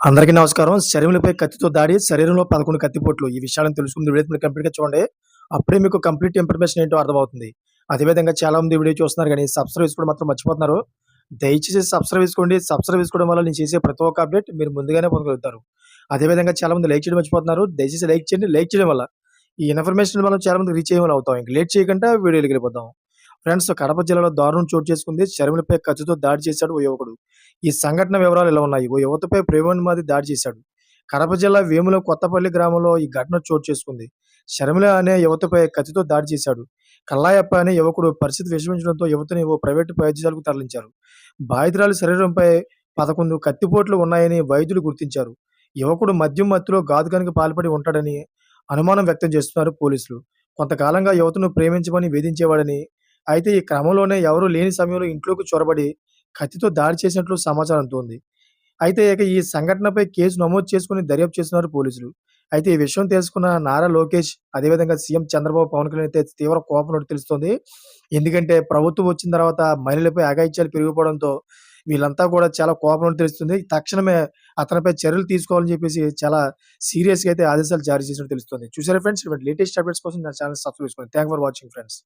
అందరికీ నమస్కారం. శరీరంపై కత్తితో దాడి, శరీరంలో 11 కత్తిపోట్లు. ఈ విషయాలను తెలుసుకుంది వీడియో మీరు కంప్లీట్‌గా చూడండి. అప్పుడే మీకు కంప్లీట్ ఇన్ఫర్మేషన్ ఏంటో అర్థమవుతుంది. అదేవిధంగా చాలా మంది వీడియో చూస్తున్నారు గానీ సబ్స్క్రైబ్ చేసుకోవడం మాత్రం మర్చిపోతున్నారు. దయచేసి సబ్స్క్రైబ్ చేసుకోండి. సబ్స్క్రైబ్ చేసుకోవడం వల్ల నేను చేసే ప్రతి ఒక్క అప్డేట్ మీరు ముందుగానే పొందగలుగుతారు. అదేవిధంగా చాలా మంది లైక్ చేయడం మర్చిపోతున్నారు. దయచేసి లైక్ చేయండి. లైక్ చేయడం వల్ల ఈ ఇన్ఫర్మేషన్ మనం చాలా మంది రీచ్ అయ్యేవాళ్ళం అవుతాం. ఇంక లేట్ చేయకుండా వీడియోలు వెళ్ళిపోతాం ఫ్రెండ్స్ కడప జిల్లాలో దారుణం చోటు చేసుకుంది. శర్మిలపై కత్తితో దాడి చేశాడు ఓ యువకుడు. ఈ సంఘటన వివరాలు ఇలా ఉన్నాయి. ఓ యువతపై ప్రేమోన్మాది దాడి చేశాడు. కడప జిల్లా వేముల కొత్తపల్లి గ్రామంలో ఈ ఘటన చోటు చేసుకుంది. శర్మిల అనే యువతపై కత్తితో దాడి చేశాడు. కల్లాయప్ప అనే యువకుడు పరిస్థితి విషమించడంతో యువతని ఓ ప్రైవేటు వైద్యశాలకు తరలించారు. బాధితురాలి శరీరంపై 11 కత్తిపోట్లు ఉన్నాయని వైద్యులు గుర్తించారు. యువకుడు మద్యం మత్తులో ఘాతుకానికి పాల్పడి ఉంటాడని అనుమానం వ్యక్తం చేస్తున్నారు పోలీసులు. కొంతకాలంగా యువతను ప్రేమించమని వేధించేవాడని, అయితే ఈ క్రమంలోనే ఎవరూ లేని సమయంలో ఇంట్లోకి చొరబడి కత్తితో దాడి చేసినట్లు సమాచారం అందుతోంది. అయితే ఇక ఈ సంఘటనపై కేసు నమోదు చేసుకొని దర్యాప్తు చేస్తున్నారు పోలీసులు. అయితే ఈ విషయం తెలుసుకున్న నారా లోకేష్, అదేవిధంగా సీఎం చంద్రబాబు, పవన్ కళ్యాణ్ అయితే తీవ్ర కోపం తెలుస్తోంది. ఎందుకంటే ప్రభుత్వం వచ్చిన తర్వాత మహిళలపై అఘాయిత్యాలు పెరిగిపోవడంతో వీళ్ళంతా కూడా చాలా కోపం తెలుస్తుంది. తక్షణమే అతనిపై చర్యలు తీసుకోవాలని చెప్పేసి చాలా సీరియస్‌గా అయితే ఆదేశాలు జారీ చేసినట్టు తెలుస్తుంది. చూసారా ఫ్రెండ్స్ లేటెస్ట్ అప్డేట్స్ కోసం నా ఛానల్ సబ్స్క్రైబ్ చేసుకోండి. Thank for watching friends.